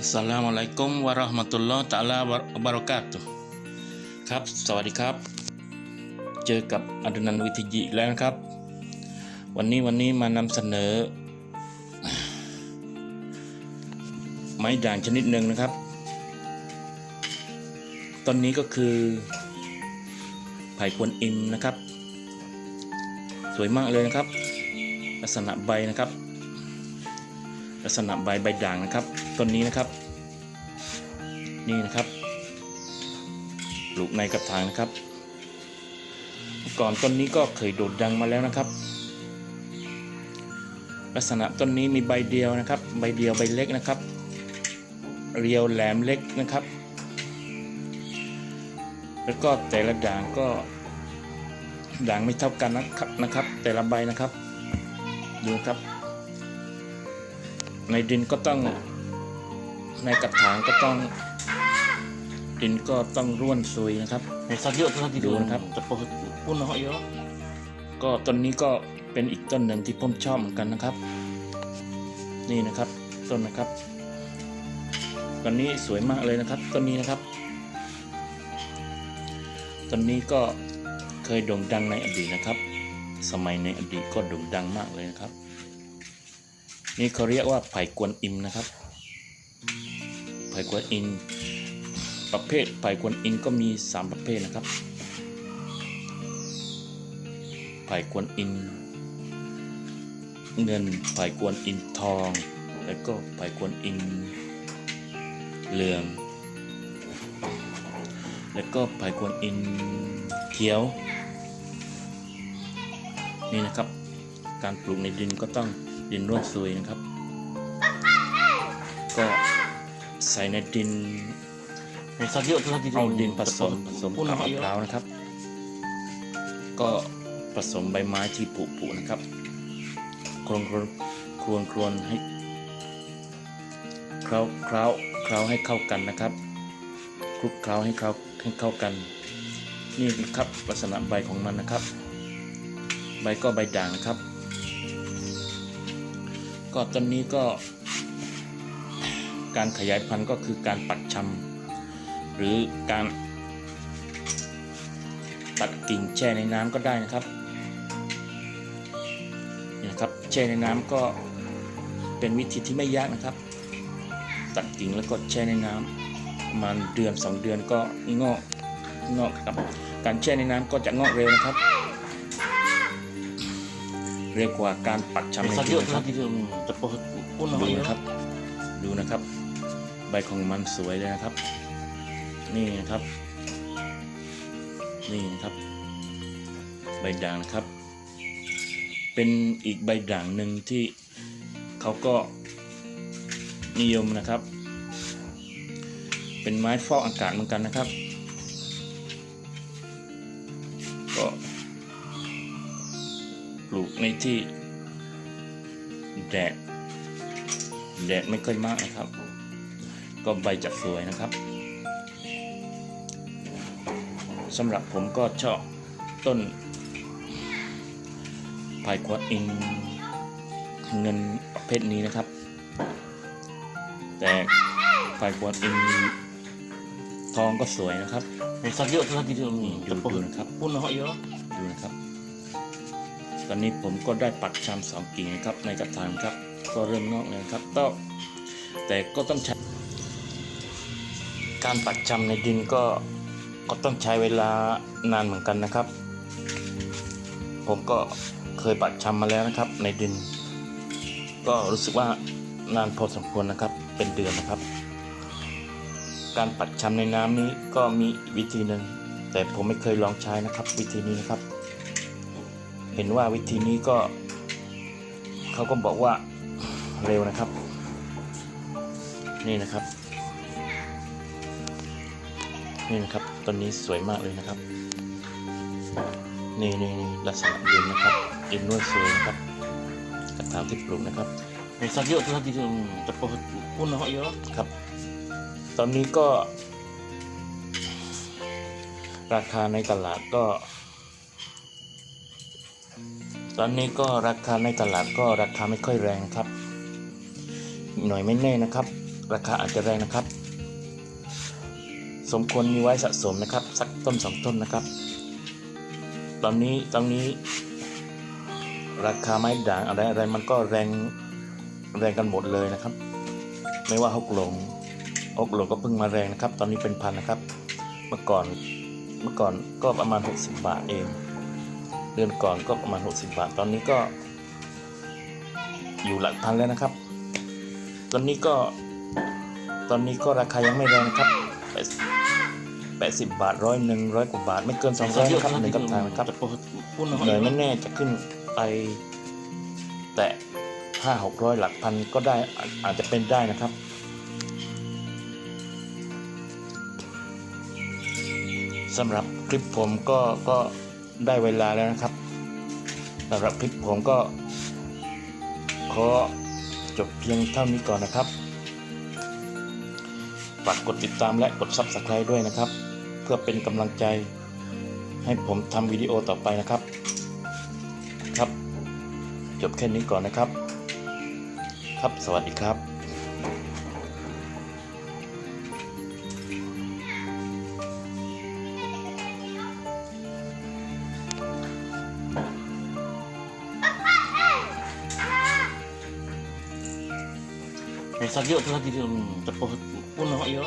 Assalamualaikum warahmatullahi taala wabarakatuh ครับ สวัสดีครับ เจอกับอดุนันท์วิทยิอีแล้วนะครับ วันนี้วันนี้มานำเสนอ ไม้ด่างชนิดหนึ่งนะครับต้นนี้ก็คือไผ่กวนอิมนะครับ สวยมากเลยนะครับ ลักษณะใบนะครับ ลักษณะใบใบด่างนะครับต้นนี้นะครับ นี่นะครับปลูกในกระถางนะครับ ก่อนต้นนี้ก็เคยโดดดังมาแล้วนะครับ ลักษณะต้นนี้มีใบเดียวนะครับ ใบเดียวใบเล็กนะครับ เรียวแหลมเล็กนะครับ แล้วก็แต่ละด่างก็ด่างไม่เท่ากันนะครับนะครับ แต่ละใบนะครับดูครับ ในดินก็ต้องในกระถางก็ต้อง ดินก็ต้องร่วนซุยนะครับ Sakit tu sakit ดูนะครับ Tepuh pun nak ya. ก็ต้นนี้ก็เป็นอีกต้นหนึ่งที่ผมชอบเหมือนกันนะครับ นี่นะครับต้นนะครับต้นนี้สวยมากเลยนะครับต้นนี้นะครับต้นนี้ก็เคยโด่งดังในอดีตนะครับ สมัยในอดีตก็โด่งดังมากเลยนะครับ นี่เขาเรียกว่าไผ่กวนอิมนะครับ ไผ่กวนอิมประเภทไผ่กวนอิมก็มีสามประเภทนะครับ ไผ่กวนอิน เงิน ไผ่กวนอินทอง แล้วก็ไผ่กวนอินเหลือง แล้วก็ไผ่กวนอินเขียว นี่นะครับ การปลูกในดินก็ต้อง ดินร่วนซุยนะครับ ก็ใส่ในดิน Sakit tu sakit เอาดินผสมผสม pun กับ nak มะพร้า ya. วนะครับ ก็ผสมใบไม้ที่ผุๆนะครับครวนครวนครวนครวนให้เคล้าเคล้าเคล้าให้เข้ากันนะครับคลุกเคล้าให้เข้าให้เข้ากัน นี่นะครับลักษณะใบของมันนะครับ ใบก็ใบด่างนะครับ ก็ต้นนี้ก็การขยายพันธุ์ก็คือการปักชำหรือการตัดกิ่งแช่ในน้ำก็ได้นะครับนี่นะครับแช่ในน้ำก็เป็นวิธีที่ไม่ยากนะครับ ตัดกิ่งแล้วก็แช่ในน้ำประมาณเดือนสองเดือนก็งอกงอกครับ การแช่ในน้ำก็จะงอกเร็วนะครับ เร็วกว่าการปักชำในดิน Sakit tu นะครับ sakit Tepuh pun ดู nak นะค ya. รับดูนะครับ ใบของมันสวยเลยนะครับ นี่นะครับ นี่นะครับ ใบด่างนะครับ เป็นอีกใบด่างหนึ่งที่เขาก็นิยมนะครับ เป็นไม้ฟอกอากาศเหมือนกันนะครับ ในที่แดดแดดไม่ค่อยมากนะครับ ก็ใบจะสวยนะครับสำหรับผมก็ชอบต้นไผ่ควอดอินเงินประเภทนี้นะครับ แต่ไผ่ควอดอินทองก็สวยนะครับ Sakit tu sakit Tepuh nak. pun nak ya. ดูนะครับ ตอนนี้ผมก็ได้ปักชำสองกิ่งนะครับในกระถางครับ ก็เริ่มงอกเลยครับก็แต่ก็ต้องใช้การปักชำในดินก็ก็ต้องใช้เวลานานเหมือนกันนะครับ ผมก็เคยปักชำมาแล้วนะครับ ในดิน ก็รู้สึกว่านานพอสมควรนะครับเป็นเดือนนะครับ การปักชำในน้ำนี้ก็มีวิธีหนึ่งแต่ผมไม่เคยลองใช้นะครับ วิธีนี้นะครับ ห็นว่าวิธีนี้ก็เขาก็บอกว่าเร็วนะครับ นี่นะครับ นี่นะครับต้นนี้สวยมากเลยนะครับ นี่นี่นี่ลักษณะดินนะครับดินนวดสวยนะครับกระถางที่ปลูกนะครับ Sakit tu sakit Tepuh pun nak ya. ครับ ตอนนี้ก็ ราคาในตลาดก็ ตอนนี้ก็ราคาในตลาดก็ราคาไม่ค่อยแรงครับ หน่อยไม่แน่นะครับ ราคาอาจจะแรงนะครับ สมควรมีไว้สะสมนะครับ สักต้นสองต้นนะครับ ตอนนี้ตอนนี้ ราคาไม้ด่างอะไรอะไรมันก็แรงแรงกันหมดเลยนะครับ ไม่ว่าฮกหลงฮกหลงก็เพิ่งมาแรงนะครับ ตอนนี้เป็นพันนะครับ เมื่อก่อนเมื่อก่อนก็ประมาณ 60 บาทเอง เดือนก่อนก็ประมาณ 60 บาท ตอนนี้ก็ อยู่หลักพันแล้วนะครับ ตอนนี้ก็ ตอนนี้ก็ราคายังไม่แรงครับแปดสิบบาทร้อยหนึ่งร้อยกว่าบาท ไม่เกินสองร้อย Sakit นะครับหนึ่งกับทางนะครับเหนื่อยไม่แน่จะขึ้นไปแตะห้าหกร้อยหลักพันก็ได้อาจจะเป็นได้นะครับ สำหรับคลิปผมก็ก็ ได้เวลาแล้วนะครับสำหรับคลิปผมก็ ขอจบเพียงเท่านี้ก่อนนะครับ ฝากกดติดตามและกด Subscribe ด้วยนะครับ เพื่อเป็นกำลังใจ ให้ผมทำวิดีโอต่อไปนะครับ ครับ จบแค่นี้ก่อนนะครับ ครับ สวัสดีครับ sakit tu sakit dia tak apa pun awak ya